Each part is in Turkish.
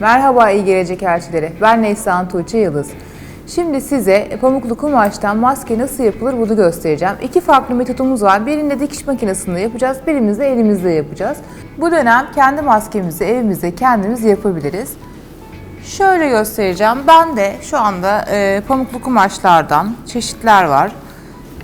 Merhaba iyi gelecek elçileri. Ben Neslihan Tuğçe Yıldız. Şimdi size pamuklu kumaştan maske nasıl yapılır bunu göstereceğim. İki farklı metodumuz var. Birinde dikiş makinesinde yapacağız, birinde elimizde yapacağız. Bu dönem kendi maskemizi evimizde kendimiz yapabiliriz. Şöyle göstereceğim. Ben de şu anda e, pamuklu kumaşlardan çeşitler var.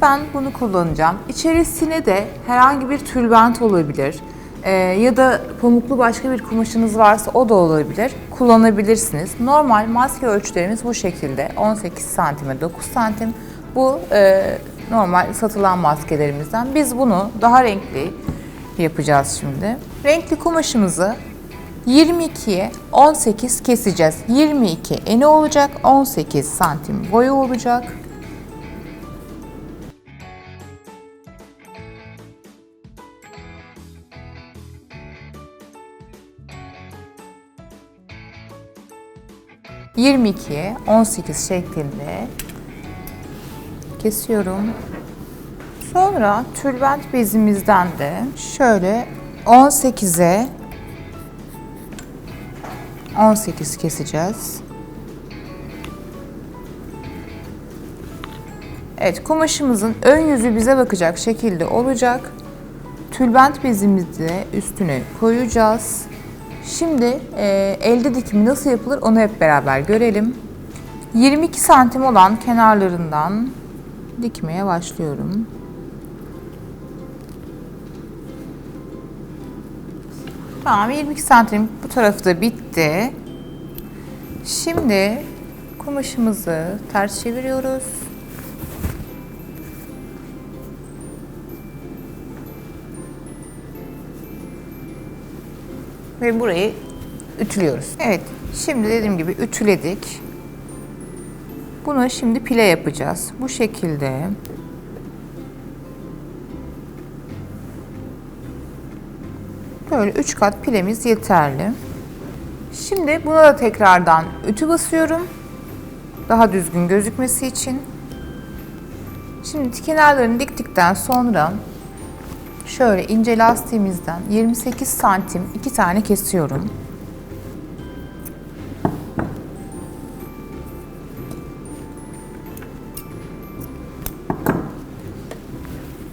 Ben bunu kullanacağım. İçerisine de herhangi bir tülbent olabilir. E, ya da pamuklu başka bir kumaşınız varsa o da olabilir. Kullanabilirsiniz. Normal maske ölçülerimiz bu şekilde. 18 santime 9 santim. Bu e, normal satılan maskelerimizden. Biz bunu daha renkli yapacağız şimdi. Renkli kumaşımızı 22'ye 18 keseceğiz. 22 eni olacak, 18 santim boyu olacak. ...22'ye 18 şeklinde kesiyorum. Sonra tülbent bezimizden de şöyle 18'e 18 keseceğiz. Evet kumaşımızın ön yüzü bize bakacak şekilde olacak. Tülbent bezimizi de üstüne koyacağız. Şimdi e, elde dikimi nasıl yapılır onu hep beraber görelim. 22 santim olan kenarlarından dikmeye başlıyorum. Tamam 22 santim bu tarafı da bitti. Şimdi kumaşımızı ters çeviriyoruz. Ve burayı ütülüyoruz. Evet şimdi dediğim gibi ütüledik. Bunu şimdi pile yapacağız. Bu şekilde. Böyle 3 kat pilemiz yeterli. Şimdi buna da tekrardan ütü basıyorum. Daha düzgün gözükmesi için. Şimdi kenarlarını diktikten sonra şöyle ince lastiğimizden 28 santim iki tane kesiyorum.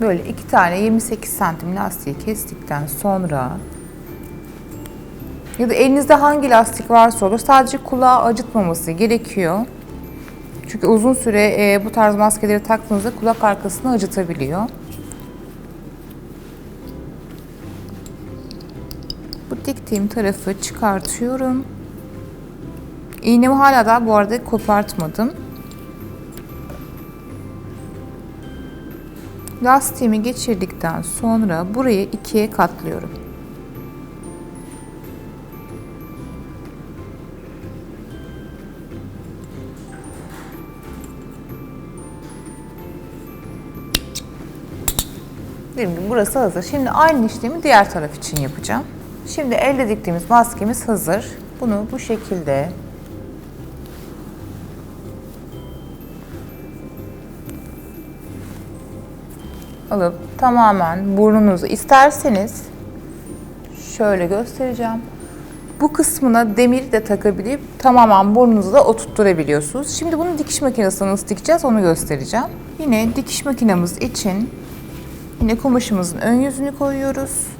Böyle iki tane 28 santim lastiği kestikten sonra ya da elinizde hangi lastik varsa olur sadece kulağı acıtmaması gerekiyor. Çünkü uzun süre e, bu tarz maskeleri taktığınızda kulak arkasını acıtabiliyor. Diktiğim tarafı çıkartıyorum. İğnemi hala da bu arada kopartmadım. Lastiğimi geçirdikten sonra burayı ikiye katlıyorum. Gibi burası hazır. Şimdi aynı işlemi diğer taraf için yapacağım. Şimdi elde diktiğimiz maskemiz hazır. Bunu bu şekilde alıp tamamen burnunuzu isterseniz şöyle göstereceğim. Bu kısmına demir de takabilip tamamen burnunuzu da oturtturabiliyorsunuz. Şimdi bunu dikiş makinesinde nasıl dikeceğiz onu göstereceğim. Yine dikiş makinemiz için yine kumaşımızın ön yüzünü koyuyoruz.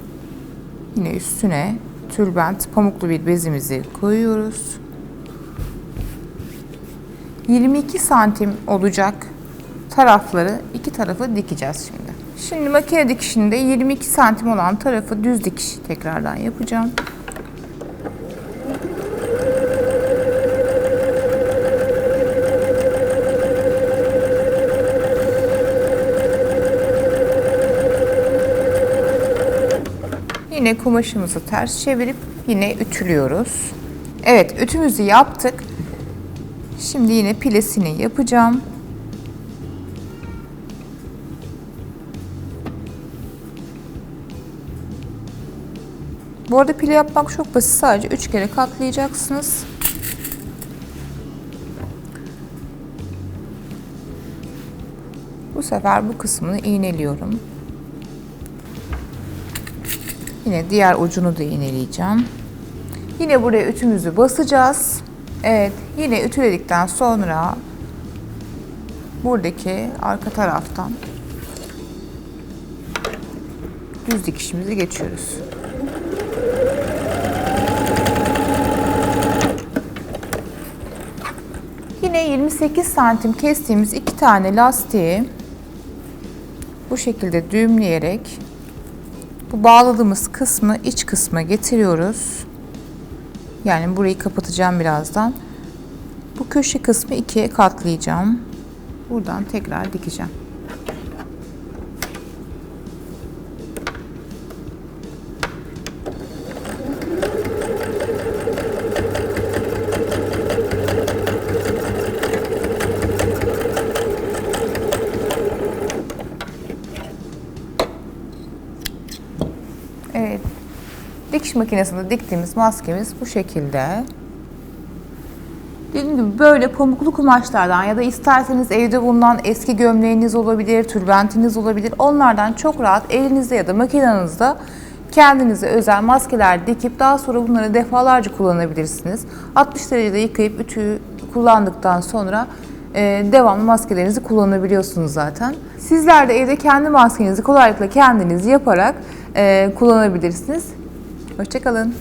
Yine üstüne tülbent pamuklu bir bezimizi koyuyoruz. 22 santim olacak tarafları iki tarafı dikeceğiz şimdi. Şimdi makine dikişinde 22 santim olan tarafı düz dikiş tekrardan yapacağım. Yine kumaşımızı ters çevirip yine ütülüyoruz. Evet ütümüzü yaptık. Şimdi yine pilesini yapacağım. Bu arada pile yapmak çok basit. Sadece 3 kere katlayacaksınız. Bu sefer bu kısmını iğneliyorum. Yine diğer ucunu da iğneleyeceğim. Yine buraya ütümüzü basacağız. Evet, yine ütüledikten sonra buradaki arka taraftan düz dikişimizi geçiyoruz. Yine 28 santim kestiğimiz iki tane lastiği bu şekilde düğümleyerek bu bağladığımız kısmı iç kısma getiriyoruz. Yani burayı kapatacağım birazdan. Bu köşe kısmı ikiye katlayacağım. Buradan tekrar dikeceğim. Evet. Dikiş makinesinde diktiğimiz maskemiz bu şekilde. Dediğim gibi böyle pamuklu kumaşlardan ya da isterseniz evde bulunan eski gömleğiniz olabilir, tülbentiniz olabilir. Onlardan çok rahat elinizde ya da makinenizde kendinize özel maskeler dikip daha sonra bunları defalarca kullanabilirsiniz. 60 derecede yıkayıp ütüyü kullandıktan sonra e, devamlı maskelerinizi kullanabiliyorsunuz zaten. Sizler de evde kendi maskenizi kolaylıkla kendiniz yaparak e, kullanabilirsiniz. Hoşçakalın.